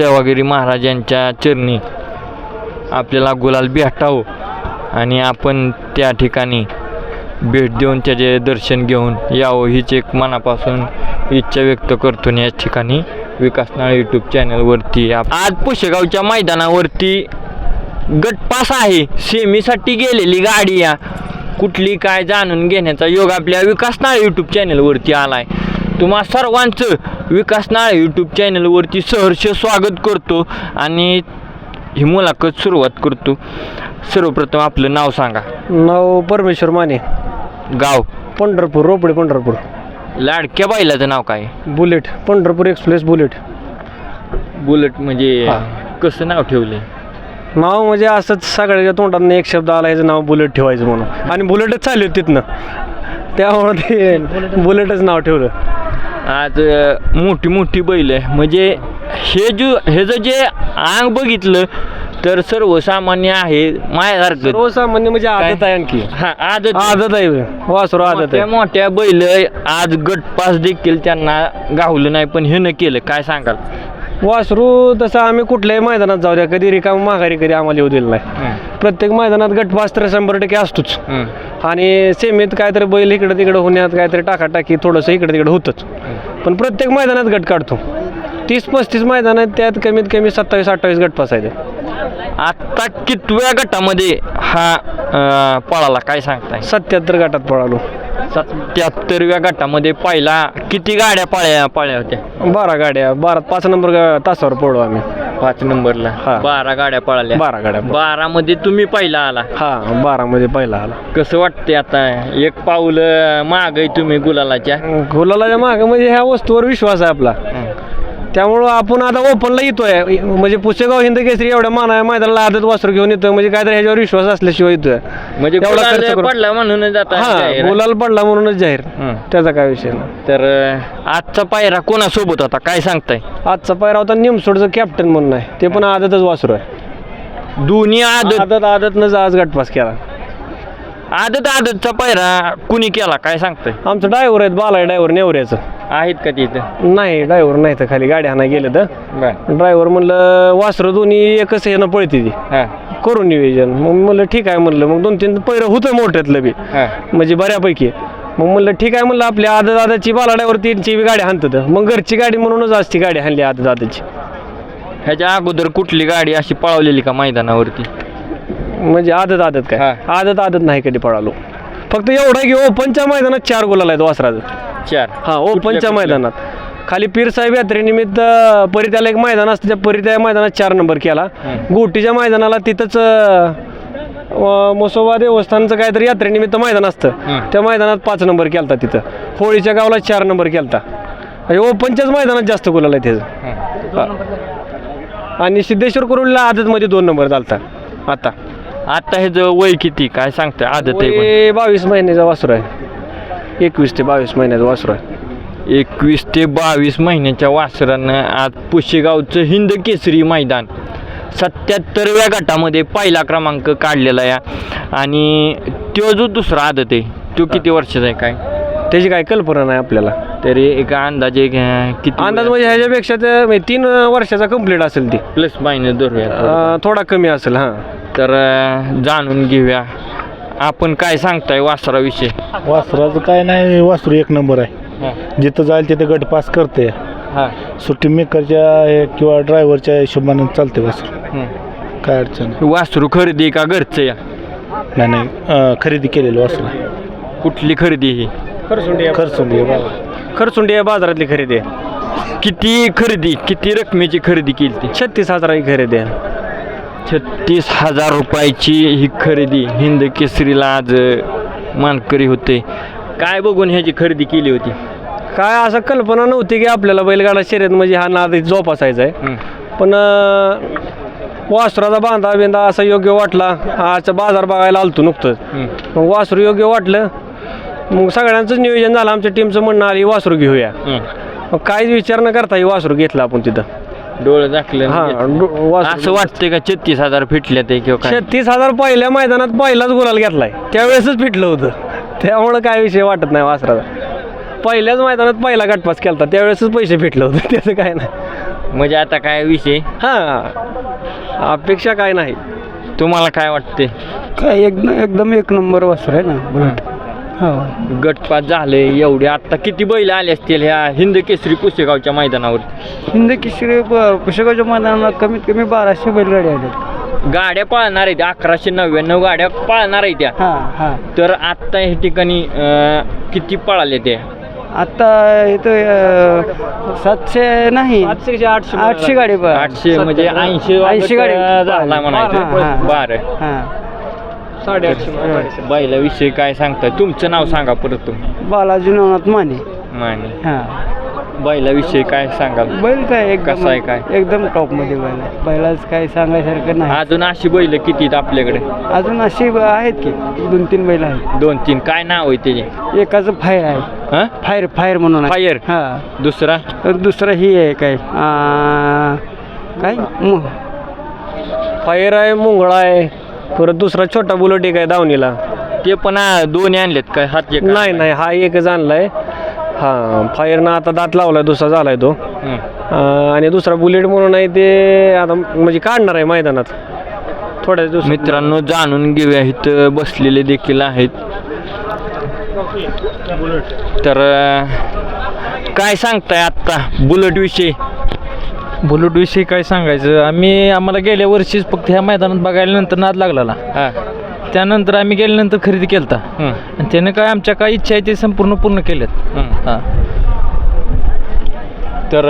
सेवागिरी महाराजांच्या चरणी आपल्याला गुलाल भेटावं आणि आपण त्या ठिकाणी भेट देऊन त्याचे दर्शन घेऊन यावं हीच एक मनापासून इच्छा व्यक्त करतो या ठिकाणी विकासनाळ यूट्यूब चॅनलवरती आज पुशेगावच्या मैदानावरती गटपास आहे. सेमीसाठी गेलेली गाडी या. कुठली काय जाणून घेण्याचा योग आपल्या विकासनाळ यूट्यूब चॅनलवरती आला आहे तुम्हा सर्वांचं विकासनाळ यूट्यूब चॅनलवरती सहर्ष स्वागत करतो आणि ही मुलाखत सुरुवात करतो. सर्वप्रथम आपलं नाव सांगा. नाव परमेश्वर माने. गाव. पंढरपूर रोपडे पंढरपूर. लाडक्या बैलाचं नाव काय? Bullet Pandharpur express bullet. Bullet म्हणजे. कसं नाव ठेवले नाव म्हणजे असंच सगळ्याच्या तोंडात एक शब्द आला याचं नाव बुलेट ठेवायचं म्हणून. आणि बुलेटच चालू तिथनं. त्यामुळं ते बुलेटच नाव ठेवलं. आज मोठी मोठी बैल आहे. म्हणजे हे जो ह्याचं जे अंग बघितलं तर सर्वसामान्य आहे माझ्यासारखं. सर्वसामान्य म्हणजे आदत आहे आणखी. हा आदत आदत आहे वासरू आदत आहे. मोठ्या बैल आज गटपास देखील त्यांना गावलं नाही पण हे न केलं. काय सांगाल? वासरू तसं आम्ही कुठल्याही मैदानात जाऊ द्या. कधी रिकाम माघारी कधी आम्हाला येऊ दिलं नाही. प्रत्येक मैदानात गटपास तर शंभर टक्के असतोच. आणि सेमीत काहीतरी बैल इकडं तिकडं होण्यात काहीतरी टाकाटाकी थोडंसं इकडं तिकडं होतंच. पण प्रत्येक मैदानात गट काढतो. तीस पस्तीस मैदान आहेत त्यात कमीत कमी सत्तावीस अठ्ठावीस गट पास आहेत. आता कितव्या गटामध्ये हा अ, पळाला? काय सांगताय? सत्याहत्तर गटात पळालो. सत्याहत्तरव्या गटामध्ये पहिला किती गाड्या पाळ्या पाळ्या होत्या? बारा गाड्या. बारा पाच नंबर गा- तासावर पळलो आम्ही. पाच नंबरला? हा. बारा गाड्या पळाल्या. बारा गाड्या बारा मध्ये तुम्ही पहिला आला. हा बारामध्ये पहिला आला. कसं वाटतंय आता? एक पाऊल माग आहे तुम्ही गुलालाच्या. गुलालाच्या मागं म्हणजे ह्या वस्तूवर विश्वास आहे आपला. त्यामुळं आपण आता ओपनला येतोय. म्हणजे पुसेगाव हिंद केसरी एवढ्या माना मैदानाला आदत वासरू घेऊन येतोय. म्हणजे काहीतरी ह्याच्यावर विश्वास असल्याशिवाय येतोय. म्हणजे एवढा गुलाल खर्च करून- पडला म्हणून जाता हा जाहीर. गुलाल पडला म्हणूनच जाहीर. हं. त्याचा काय विषय नाही. तर अं, आजचा पायरा कोणासोबत होता? काय सांगताय? आजचा पायरा होता निमसोडचं कॅप्टन म्हणून आहे. ते पण आदतच वासरू आहे. दोन्ही आदत आदत आदतनंच आज गटपास केला. आदत आदतचा पायरा कुणी केला काय सांगताय? आमचं ड्रायव्हर आहेत बाला ड्रायव्हर नेवऱ्याचं. आहेत का तिथं? नाही ड्रायव्हर नाही तर खाली गाडी हाणा गेलं तर. बर. ड्रायव्हर म्हणलं वासरं दोन्ही एकच ह्यानं पळते ती. हा. करून नियोजन. मग म्हणलं ठीक आहे म्हणलं. मग दोन तीन पहिलं होतं मोठ्यातलं बी. हा. म्हणजे बऱ्यापैकी. मग म्हणलं ठीक आहे म्हणलं आपल्या आदत आदतची बालाड्यावर तीनची बी गाडी हाणतात. मग घरची गाडी म्हणूनच आज ती गाडी हाणली आदत आदतची. ह्याच्या अगोदर कुठली गाडी अशी पळवलेली का मैदानावरती? म्हणजे आदत आदत काय? हा. आदत आदत नाही कधी पळालो. फक्त एवढं आहे की ओपनच्या मैदानात चार गोलाला आहेत वासराचं चार. हा ओपनच्या कुठल्या? मैदानात. खाली पीर साहेब यात्रेनिमित्त परित्याला एक मैदान असतं त्या परित्या मैदानात चार नंबर केला. हम्म. गोटीच्या मैदानाला तिथंच अं, मसोबा देवस्थानचं काहीतरी यात्रेनिमित्त मैदान असतं. हम्म. त्या मैदानात पाच नंबर केलता तिथं. होळीच्या गावाला चार नंबर केलता. आणि ओपनच्याच मैदानात जास्त गुलाल आहे त्याचं. हा. आणि सिद्धेश्वर कुरुडला आदतमध्ये दोन नंबर झालता. आता. आता ह्याचं वय किती? काय सांगताय? आदत आहे. वय बावीस महिन्याचा वासरू आहे. एकवीस ते बावीस महिन्याचा वासरू आहे. एकवीस ते बावीस महिन्याच्या वासरानं आज पुशेगावचं हिंद केसरी मैदान सत्याहत्तरव्या गटामध्ये पहिला क्रमांक काढलेला आहे आणि तो जो दुसरा आदत आहे तो किती वर्षाचा आहे काय? त्याची काय कल्पना नाही आपल्याला. तरी एका अंदाजे किती अंदाज म्हणजे ह्याच्यापेक्षा ते म्हणजे तीन वर्षाचा कंप्लीट असेल ती. प्लस मायनस धरूया अं, थोडा कमी असेल हां. तर अं, जाणून घेऊया. आपण काय सांगताय वासराविषयी वासराचं काय नाही वासरू एक नंबर आहे. जिथं जाईल तिथे गट पास करते. हां. सुट्टी मेकरच्या हे किंवा ड्रायव्हरच्या हिशोबाने चालते वासरू. काय अडचण. वासरू खरेदी का घरचं या? नाही नाही अं, खरेदी केलेलं वासरू. कुठली खरेदी ही? खरसुंडी खर्चून खरसुंडी या बाजारातली खरेदी आहे. किती खरेदी किती रकमेची खरेदी केली ती? छत्तीस हजाराची खरेदी आहे. छत्तीस हजार रुपयाची ही खरेदी हिंद केसरीला आज मानकरी होते. काय बघून ह्याची खरेदी केली होती? काय असं कल्पना नव्हती की आपल्याला बैलगाडा शर्यत म्हणजे हा नाद जोप असायचा आहे पण वासराचा बांधा बिंदा असा योग्य वाटला. आजचा बाजार बघायला आलतो नुकतंच. मग वासरू योग्य वाटलं मग सगळ्यांचंच नियोजन झालं आमच्या टीमचं म्हणणं आली वासरू घेऊया. मग काहीच विचार न करता हे वासरू घेतलं आपण तिथं. डोळं दाखलं हा डो- वासरू असं वाटतंय का छत्तीस हजार फिटल्या ते किंवा काय? छत्तीस हजार पहिल्या मैदानात पहिलाच गुलाल घेतलाय. त्यावेळेसच पिटलं होतं. त्यामुळं काय विषय वाटत नाही वासराचा. पहिल्याच मैदानात पहिला गटपास केला त्यावेळेसच पैसे भेटलं होतं. त्याचं काय नाही. म्हणजे आता काय विषय? हां. अपेक्षा काय नाही. तुम्हाला काय वाटते काय एकदम एकदम एक नंबर वासर आहे ना बुलेट. गटपात झाले एवढे. आता किती बैल आले असतील ह्या हिंद केसरी पुसेगावच्या मैदानावर? हिंद किशोरी पुस्तकाच्या मैदानाला कमीत कमी बाराशे बैलगाडी आल्या गाड्या पाळणार आहेत अकराशे नव्याण्णव गाड्या पाळणार आहेत त्या. हां हां. तर आत्ता ह्या ठिकाणी अं, किती पळाले ते? आता इथं सातशे नाही आठशे आठशे आठशे गाडी आठशे म्हणजे ऐंशी ऐंशी गाडी झाला हां, म्हणायचं हां. बरं. हां. साडेआठशे बैलाविषयी काय सांगताय? तुमचं नाव सांगा परत तुम्ही बालाजी नवनाथ माने. माने. हां. बैलाविषयी काय सांगाल? बैल काय एकदम कसं आहे काय? एकदम टॉपमध्ये बैल आहे. बैलाच काय सांगायसारखं नाही. अजून अशी बैल किती आहेत आपल्याकडे? अजून अशी आहेत की दोन तीन बैल आहेत. दोन तीन. काय नाव आहे त्याचे? एकाचं फायर आहे. हा? फायर फायर म्हणून आहे. फायर? हां. दुसरा? तर दुसरं ही आहे काय? काय? मु- फायर आहे मुंगळा आहे. परत दुसरा छोटा बुलेट एक आहे दावणीला. ते पण आ, दोन्ही आणलेत काय? हात एक नाही नाही हा एकच आणलाय. हा फायरनं आता दात लावलाय दुसरा झालाय तो. अं, आणि दुसरा बुलेट म्हणून आहे ते आता म्हणजे काढणार आहे मैदानात. थोड्या दिवस मित्रांनो जाणून घेऊया इथं बसलेले देखील आहेत. तर अं, काय सांगताय आत्ता बुलेट विषयी? बुलेट विषयी काय सांगायचं? आम्ही आम्हाला गेल्या वर्षीच फक्त ह्या मैदानात बघायला नंतर नाद लागला त्यानंतर आम्ही गेल्यानंतर खरेदी केलता. आणि त्याने काय आमच्या काय इच्छा आहे ते संपूर्ण पूर्ण केल्यात. हां. तर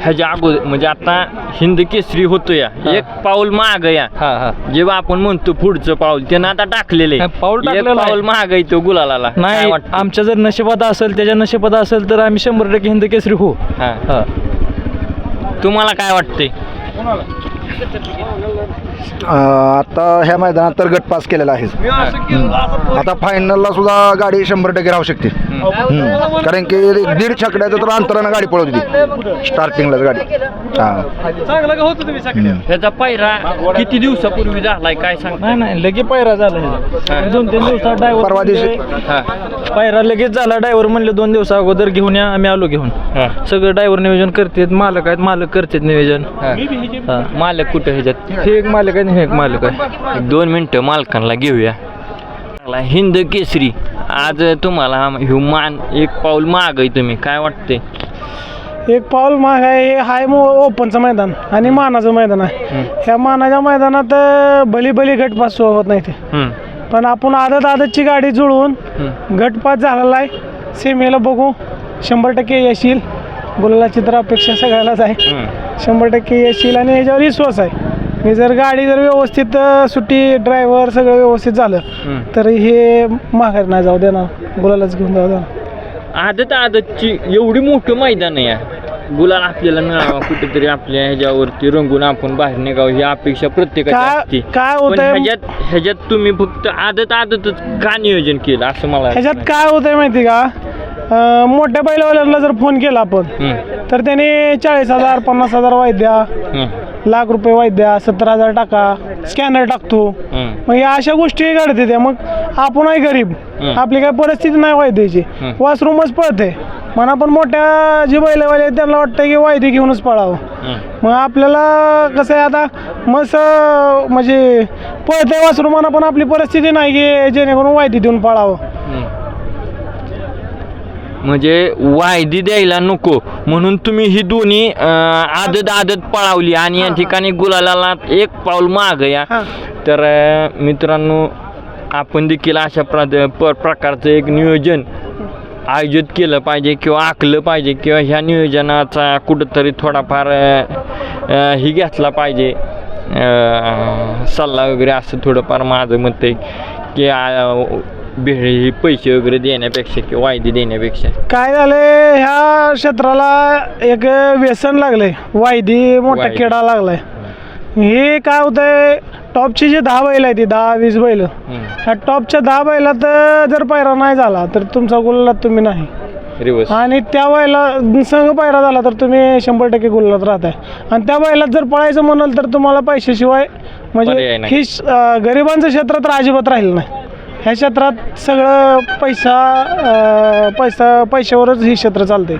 ह्याच्या अगोदर म्हणजे आता हिंद केसरी होतो या. एक पाऊल माग या. हां हां. जेव्हा आपण म्हणतो पुढचं पाऊल त्यानं आता टाकलेलं पाऊल. पाऊल महाग आहे. तो गुलालाला. काय नाही? आमच्या जर नशिबात असेल त्याच्या नशिबात असेल तर आम्ही शंभर टक्के हिंद केसरी. हां. तुम्हाला काय वाटते आता ह्या मैदानात तर गट पास केलेला आहे. आता फायनलला सुद्धा गाडी शंभर टक्के राहू शकते. कारण की दीड छकड्याचं तर अंतरानं गाडी पळवत होती स्टार्टिंगलाच गाडी. हां. चांगलं का होतं तुम्ही सकाळी ह्याचा पायरा किती दिवसापूर्वी झालाय काय सांग नाही नाही लगे पायरा झाला. दोन तीन दिवसात परवा दिवशी. पायरा लगेच झाला. ड्रायव्हर म्हणले दोन दिवसा अगोदर घेऊन या आम्ही आलो घेऊन. सगळं ड्रायव्हर नियोजन करतात मालक आहेत मालक करतात नियोजन. हां. मालक कुठं ह्याच्यात? हे एक मालक आहे आणि हे एक मालक आहे. दोन मिनिटं मालकांना घेऊया. चांगला हिंद केसरी. आज तुम्हाला मान एक पाऊल माग आहे तुम्ही. काय वाटते एक पाऊल माग आहे. हे हाय मो ओपनचं मैदान आणि मानाचं मैदान आहे. ह्या मानाच्या मैदानात भली भली गटपास होत नाही ते पण आपण आदत आदतची गाडी जुळवून गटपास झालेला आहे. सेमीला बघू. शंभर टक्के यश येईल गुलालाची तर अपेक्षा सगळ्यालाच आहे. शंभर टक्के यश येईल आणि याच्यावर विश्वास आहे. मी जर गाडी जर व्यवस्थित अं, सुट्टी ड्रायव्हर सगळं व्यवस्थित झालं तर हे माघार नाही जाऊ देणार. गुलालाच घेऊन जाऊ देणार. आदत आदतची एवढी मोठं मैदान आहे. गुलाल आपल्याला मिळावा कुठेतरी आपल्या ह्याच्यावरती रंगून आपण बाहेर निघावं ही अपेक्षा प्रत्येकाची काय- असते. काय पण होतंय- ह्याच्यात ह्याच्यात तुम्ही फक्त आदत आदतच का नियोजन केलं असं मला ह्याच्यात काय होतंय माहिती का? अं, मोठ्या बैलवाल्यांना जर फोन केला आपण हम्म, तर त्याने चाळीस हजार पन्नास हजार वायद्या हम्म, लाख रुपये वायद्या सत्तर हजार टाका स्कॅनर टाकतो. हम्म, मग या अशा गोष्टी घडते त्या. मग आपण आहे गरीब. हम्म. आपली काय परिस्थिती नाही वायद्याची हम्म. वॉशरूमच पळते. पण आपण मोठ्या जे बैलवाले आहेत त्यांना वाटतं की वायदे घेऊनच पळावं. हम्म. मग आपल्याला कसं आहे आता मस्त म्हणजे पळते वासरूमाना पण आपली परिस्थिती नाही की जेणेकरून वायदी देऊन पळावं. म्हणजे वायदी द्यायला नको. म्हणून तुम्ही ही दोन्ही आदत आदत पळावली आणि या ठिकाणी गुलालाला एक पाऊल माग या. तर मित्रांनो आपण देखील अशा प्र प्रकारचं एक नियोजन आयोजित केलं पाहिजे किंवा आखलं पाहिजे किंवा ह्या नियोजनाचा कुठंतरी थोडाफार ही घेतला पाहिजे. सल्ला वगैरे असं थोडंफार माझं मत आहे की भेळ पैसे वगैरे देण्यापेक्षा किंवा वायदी देण्यापेक्षा? काय झालंय ह्या क्षेत्राला एक व्यसन लागलंय. वायदी मोठा वायदी. किडा लागलाय. हे काय होतंय टॉपची जी दहा बैल आहे ती दहा वीस बैल. हम्म. ह्या टॉपच्या दहा बैलात जर पायरा नाही झाला तर तुमचा गुलालात तुम्ही नाही. रिवर्स. आणि त्या बैला संघ पायरा झाला तर तुम्ही शंभर टक्के गुलालात राहताय. आणि त्या बैलात जर पळायचं म्हणाल तर तुम्हाला पैशाशिवाय म्हणजे नाही. ही श- अं, गरिबांचं क्षेत्र तर अजिबात राहिलं नाही. ह्या क्षेत्रात सगळं पैसा पैसा पैशावरच हे क्षेत्र चालते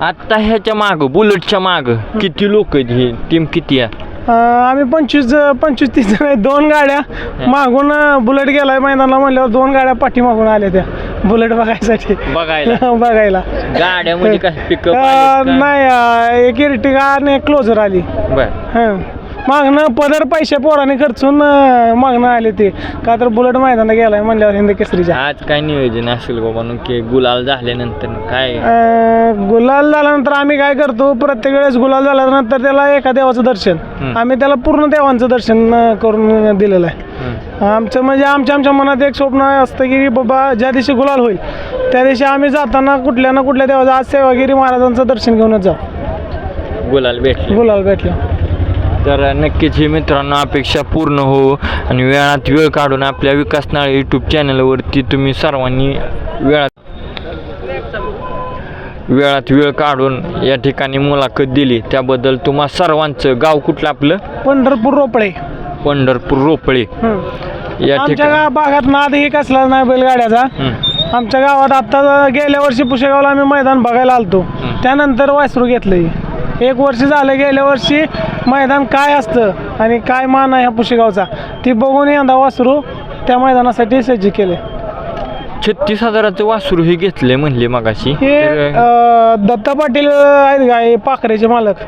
आत्ता ह्याच्या माग बुलेटच्या माग किती लोक आहेत ही? टीम किती आहे? आम्ही पंचवीस पंचवीस तीस जण आहेत. दोन गाड्या मागून बुलेट गेलाय मैदानाला म्हणल्यावर दोन गाड्या पाठीमागून आल्या त्या. बुलेट बघायसाठी. बघायला. बघायला. गाड्या म्हणजे काय पिकअप अं, नाही अं, एक इर्टिगा आणि एक क्लोजर आली. बर. हां. मागणं पदर पैसे पोराने खर्चून मागणं आले ते. का तर बुलेट मैदानात गेलाय म्हणल्यावर हिंद केसरीच्या. आज काय नियोजन असेल बाबा? की गुलाल झाल्यानंतर काय? अं, गुलाल झाल्यानंतर आम्ही काय करतो? प्रत्येक वेळेस गुलाल झाल्यानंतर त्याला एका देवाचं दर्शन. आम्ही त्याला पूर्ण देवांचं दर्शन अं, करून दिलेलं आहे. हं. आमचं म्हणजे आमच्या आमच्या मनात एक स्वप्न असतं की बाबा ज्या दिवशी गुलाल होईल त्या दिवशी आम्ही जाताना कुठल्या ना कुठल्या देवाचं आज सेवागिरी महाराजांचं दर्शन घेऊनच जाऊ. गुलाल भेटले. गुलाल भेटलं. तर नक्कीच ही मित्रांनो अपेक्षा पूर्ण हो आणि वेळात वेळ काढून आपल्या विकास नाळे यूट्यूब चॅनलवरती तुम्ही सर्वांनी वेळात वेळात वेळ काढून या ठिकाणी मुलाखत दिली. त्याबद्दल तुम्हा सर्वांचं गाव कुठलं आपलं? पंढरपूर रोपळे. पंढरपूर रोपळे. या आमच्या ठिकाणी गा भागात नादही कसला नाही बैलगाड्याचा. आमच्या गावात आता गेल्या वर्षी पुशेगावला आम्ही मैदान बघायला आलतो. त्यानंतर वासरू घेतलं एक वर्ष झालं गेल्या वर्षी मैदान काय असतं आणि काय मान आहे ह्या पुशेगावचा ती बघून यंदा वासरू त्या मैदानासाठी सज्ज केले. छत्तीस हजाराचं वासरू हे घेतले म्हणले मगाशी. हे अं, दत्ता पाटील आहेत का? हे पाखरेचे मालक.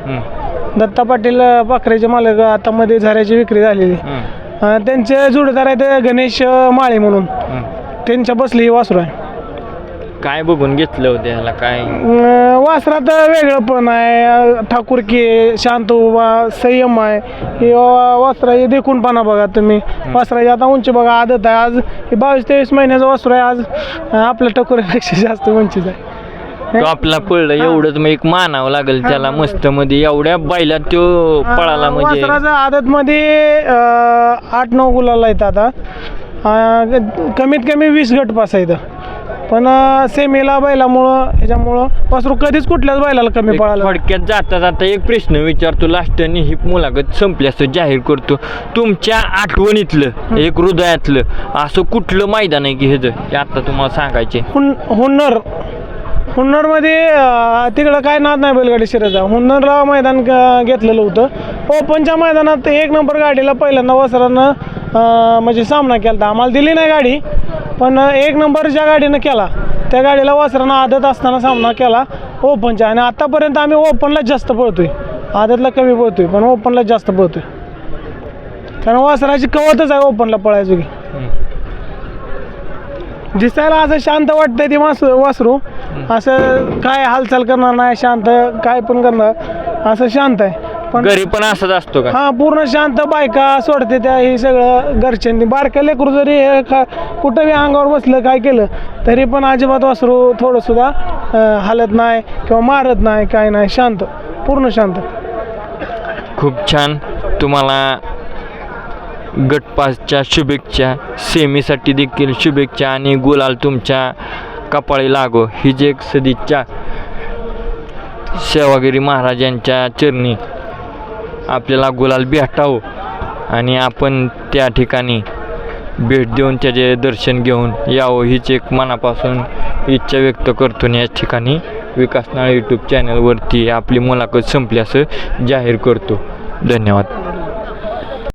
दत्ता पाटील अं, पाखरेचे मालक आता मध्ये झऱ्याची विक्री झालेली. अं, त्यांचे जोडीदार आहेत गणेश अं, माळे म्हणून. त्यांच्या बसली ही वासरू आहे. काय बघून घेतलं होतं ह्याला काय? अं, वासरात वेगळं पण आहे. ठाकूरकी आहे, शांत उभा संयम आहे. हे वा- वासराची देखूनपणा बघा तुम्ही. वासराची आता उंची बघा आदत आहे. आज हे बावीस तेवीस महिन्याचं वासरू आहे. आज अं, आपल्या टकोरीपेक्षा जास्त उंचीच आहे. तो आपला पळलं एवढंच मग एक मानावं लागेल त्याला मस्त मध्ये एवढ्या बैला तो पळाला म्हणजे. वासराचं आदत मध्ये आठ नऊ गुलाला आहेत आता. अं, कमीत कमी वीस गट पास आहेत. पण सेमीला बैलामुळं ह्याच्यामुळं वासरू कधीच कुठल्याच बैलाला कमी पळाला. थोडक्यात जाता जाता एक प्रश्न विचारतो लास्ट आणि ही मुलाखत संपली असं जाहीर करतो. तुमच्या आठवणीतलं एक हृदयातलं असं कुठलं मैदान आहे की हे आता तुम्हाला सांगायचे. हुन हुन्नर. हुन्नरमध्ये तिकडं काय नाद नाही बैलगाडी शिरायचा हुन्नरला मैदान घेतलेलं होतं. ओपनच्या मैदानात एक नंबर गाडीला पहिल्यांदा वसरानं म्हणजे सामना केला आम्हाला दिली नाही गाडी. पण एक नंबर ज्या गाडीनं केला त्या गाडीला वासरानं आदत असताना सामना केला ओपनच्या. आणि आतापर्यंत आम्ही ओपनलाच जास्त पळतोय. आदतला कमी पळतोय पण ओपनलाच जास्त पळतोय. कारण वासराची कवतच आहे ओपनला पळायचो. की दिसायला असं शांत वाटतंय ते वास वासरू. असं काय हालचाल करणार नाही शांत काय पण करणार. असं शांत आहे. पण घरी पण असंच असतो का? हा पूर्ण शांत बायका सोडते त्या हे सगळं घरच्यांनी. बारक्या लेकरू जरी हे खा कुठं बी अंगावर बसलं काय केलं तरी पण अजिबात वासरू थोडं सुद्धा अं, हालत नाही किंवा मारत नाही काय नाही. शांत पूर्ण शांत. खूप छान. तुम्हाला गटपासच्या शुभेच्छा सेमीसाठी देखील शुभेच्छा आणि गुलाल तुमच्या कपाळी लागो. ही जी एक सदिच्छा सेवागिरी महाराजांच्या चरणी. आपल्याला गुलाल भेटावं आणि आपण त्या ठिकाणी भेट देऊन त्याचे दर्शन घेऊन यावं हीच एक मनापासून इच्छा व्यक्त करतो आणि याच ठिकाणी विकासनाळ यूट्यूब चॅनलवरती आपली मुलाखत संपली असं जाहीर करतो. धन्यवाद.